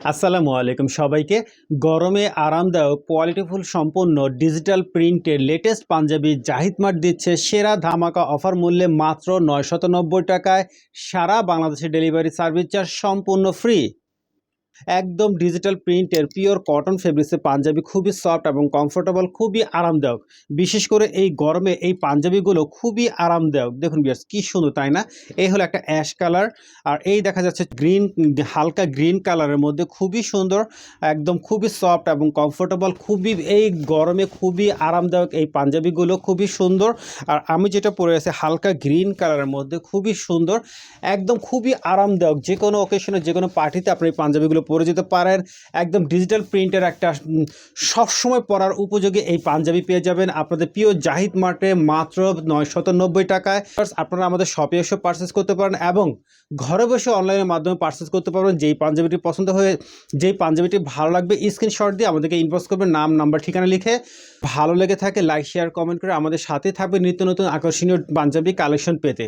আসসালামু আলাইকুম সবাইকে। গরমে আরামদায়ক কোয়ালিটিফুল সম্পন্ন ডিজিটাল প্রিন্টের লেটেস্ট পাঞ্জাবি জাহিদ মার্ট দিচ্ছে সেরা ধামাকা অফার মূল্যে মাত্র নয়শত টাকায়। সারা বাংলাদেশে ডেলিভারি সার্ভিস চার্জ সম্পূর্ণ ফ্রি একদম ডিজিটাল প্রিন্টের পিওর কটন ফেব্রিক্সে পাঞ্জাবি খুবই সফট এবং কমফোর্টেবল খুবই আরামদায়ক। বিশেষ করে এই গরমে এই পাঞ্জাবিগুলো খুবই আরামদায়ক। দেখুন বিয়ার্স কি সুন্দর, তাই না? এই হলো একটা অ্যাশ কালার আর এই দেখা যাচ্ছে গ্রিন হালকা গ্রিন কালারের মধ্যে খুবই সুন্দর, একদম খুবই সফট এবং কমফোর্টেবল খুবই, এই গরমে খুবই আরামদায়ক এই পাঞ্জাবিগুলো খুবই সুন্দর। আর আমি যেটা পরে আছি, হালকা গ্রিন কালারের মধ্যে খুবই সুন্দর, একদম খুবই আরামদায়ক। যে কোনো অকেশনে যে কোনো পার্টিতে আপনি এই পাঞ্জাবিগুলো পরে যেতে পারেন একদম ডিজিটাল প্রিন্টের একটা সবসময় পরার উপযোগী এই পাঞ্জাবি পেয়ে যাবেন আপনাদের প্রিয় জাহিদ মার্টে মাত্র নয়শত নব্বই টাকায়। আপনারা আমাদের শপে এসে পারচেস করতে পারেন এবং ঘরে বসে অনলাইনের মাধ্যমে পারচেস করতে পারবেন যেই পাঞ্জাবিটি পছন্দ হয়ে, যেই পাঞ্জাবিটি ভালো লাগবে স্ক্রিনশট দিয়ে আমাদেরকে ইনবক্স করবেন, নাম নাম্বার ঠিকানা লিখে। ভালো লেগে থাকে লাইক শেয়ার কমেন্ট করে আমাদের সাথে থাকবে নিত্য নতুন আকর্ষণীয় পাঞ্জাবি কালেকশন পেতে।